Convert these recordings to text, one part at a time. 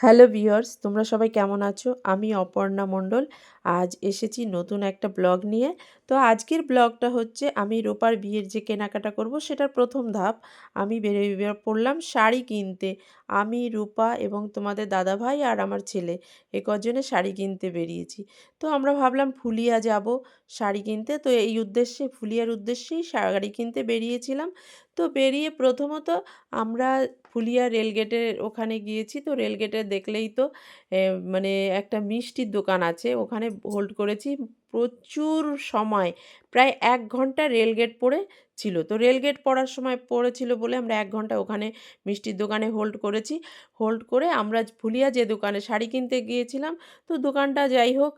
Hello viewers, তোমরা সবাই কেমন আছো? আমি অপর্ণা মণ্ডল। আজ এসেছি নতুন একটা ব্লগ নিয়ে। তো আজকের ব্লগটা হচ্ছে আমি রূপার বিয়ের যে কেনাকাটা করব সেটার প্রথম ধাপ। আমি বেরিয়ে বের পড়লাম শাড়ি কিনতে। আমি, রূপা এবং তোমাদের দাদাভাই আর আমার ছেলে, এ কজনে শাড়ি কিনতে বেরিয়েছি। তো আমরা ভাবলাম ফুলিয়া যাব শাড়ি কিনতে। তো এই উদ্দেশ্যে, ফুলিয়ার উদ্দেশ্যেই শাড়ি কিনতে বেরিয়েছিলাম। তো বেরিয়ে প্রথমত আমরা ফুলিয়া রেলগেটের ওখানে গিয়েছি। তো রেলগেটে দেখলেই তো মানে একটা মিষ্টির দোকান আছে। ওখানে হোল্ড করেছি। প্রচুর সময়, প্রায় এক ঘণ্টা রেলগেট পড়ে ছিল। তো রেলগেট পড়ার সময় পড়েছিল বলে আমরা এক ঘণ্টা ওখানে মিষ্টির দোকানে হোল্ড করেছি। হোল্ড করে আমরা ফুলিয়া যে দোকানে শাড়ি কিনতে গিয়েছিলাম, তো দোকানটা যাই হোক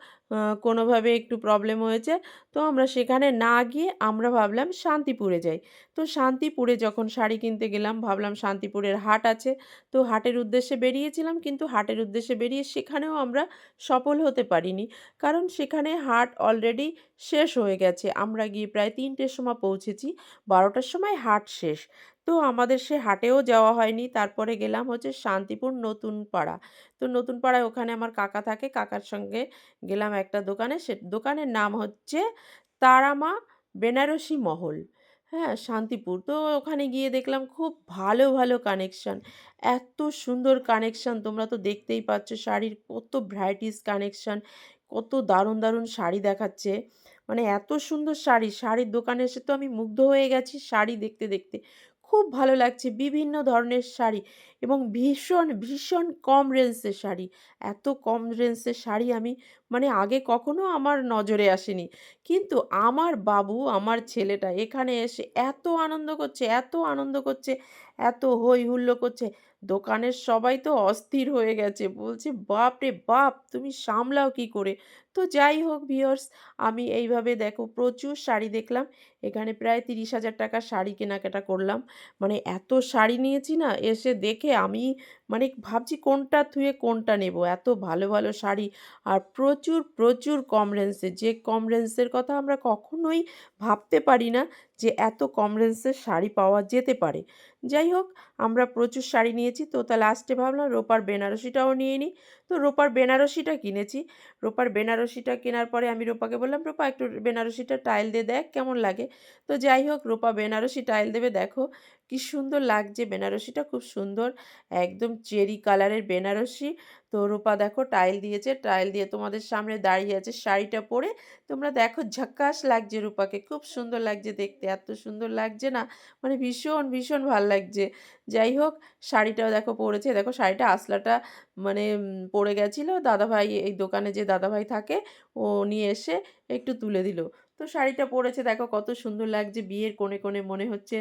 কোনোভাবে একটু প্রবলেম হয়েছে। তো আমরা সেখানে না গিয়ে আমরা ভাবলাম শান্তিপুরে যাই। তো শান্তিপুরে যখন শাড়ি কিনতে গেলাম, ভাবলাম শান্তিপুরের হাট আছে। তো হাটের উদ্দেশ্যে বেরিয়েছিলাম, কিন্তু হাটের উদ্দেশ্যে বেরিয়ে সেখানেও আমরা সফল হতে পারিনি। কারণ সেখানে হাট অলরেডি শেষ হয়ে গেছে। আমরা গিয়ে প্রায় তিনটের সময় পৌঁছেছি, বারোটার সময় হাট শেষ। তো আমাদের সে হাটেও যাওয়া হয়নি, তারপরে গেলাম হচ্ছে শান্তিপুর নতুন পাড়া তো নতুন পাড়ায় ওখানে আমার কাকা থাকে, কাকার সঙ্গে গেলাম একটা দোকানে, সে দোকানের নাম হচ্ছে তারামা বেনারসি মহল। হ্যাঁ শান্তিপুর। তো ওখানে গিয়ে দেখলাম খুব ভালো ভালো কানেকশান। এত সুন্দর কানেকশান, তোমরা তো দেখতেই পাচ্ছ শাড়ির কত ভ্যারাইটিস কানেকশান। কত দারুণ দারুণ শাড়ি দেখাচ্ছে। মানে এত সুন্দর শাড়ি, শাড়ির দোকানে এসে তো আমি মুগ্ধ হয়ে গেছি শাড়ি দেখতে দেখতে। খুব ভালো লাগছে বিভিন্ন ধরনের শাড়ি এবং ভীষণ ভীষণ কম রেঞ্জের শাড়ি। এত কম রেঞ্জের শাড়ি আমি মানে আগে কখনো আমার নজরে আসেনি। কিন্তু আমার বাবু, আমার ছেলেটা এখানে এসে এত আনন্দ করছে, এত আনন্দ করছে, এত হই হুল্লো করছে। দোকানের সবাই তো অস্থির হয়ে গেছে। বলছে বাপ রে বাপ, তুমি সামলাও কি করে? তো যাই হোক ভিওর্স আমি এইভাবে দেখো প্রচুর শাড়ি দেখলাম। এখানে প্রায় তিরিশ হাজার টাকা শাড়ি কেনাকাটা করলাম। মানে এত শাড়ি নিয়েছি না, এসে দেখে আমি মানে ভাবছি কোনটা থুয়ে কোনটা নেব? এত ভালো ভালো শাড়ি আর প্রচুর প্রচুর কম রেঞ্জে যে কম রেঞ্জের কথা আমরা কখনোই ভাবতে পারি না যে এত কম রেঞ্জের শাড়ি পাওয়া যেতে পারে। যাই হোক, আমরা প্রচুর শাড়ি নিয়েছি। তো তা লাস্টে ভাবলাম রোপার বেনারসিটাও নিয়ে নিই। তো রোপার বেনারসিটা কিনেছি। রোপার বেনারসিটা কেনার পরে আমি রোপাকে বললাম, রোপা, একটু বেনারসিটা টাইল দিয়ে দেখ, কেমন লাগে? তো যাই হোক, রোপা বেনারসি টাইল দেবে। দেখো কি সুন্দর লাগছে বেনারসিটা, খুব সুন্দর, একদম চেরি কালারের বেনারসি। তো রূপা দেখো টাইল দিয়েছে, টাইল দিয়ে তোমাদের সামনে দাঁড়িয়ে আছে, শাড়িটা পরে। তোমরা দেখো ঝাক্কাস লাগছে রূপাকে, খুব সুন্দর লাগছে দেখতে, এত সুন্দর লাগছে না মানে ভীষণ ভীষণ ভালো লাগছে। যাই হোক, শাড়িটাও দেখো পরেছে, দেখো শাড়িটা আসলাটা মানে পড়ে গেছিল, দাদাভাই এই দোকানে যে দাদাভাই থাকে, ও নিয়ে এসে একটু তুলে দিল। তো শাড়িটা পরেছে, দেখো কত সুন্দর লাগছে, বিয়ের কোণে কোণে মনে হচ্ছে,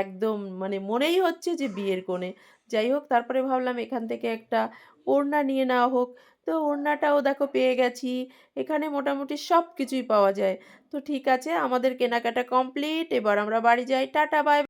একদম মানে মনেই হচ্ছে যে বিয়ের কোণে। যাই হোক, তারপরে ভাবলাম এখান থেকে একটা ওড়না নিয়ে নেওয়া হোক। তো ওড়নাটাও দেখো পেয়ে গেছি। এখানে মোটামুটি সব কিছুই পাওয়া যায়। তো ঠিক আছে, আমাদের কেনাকাটা কমপ্লিট। এবার আমরা বাড়ি যাই। Tata bye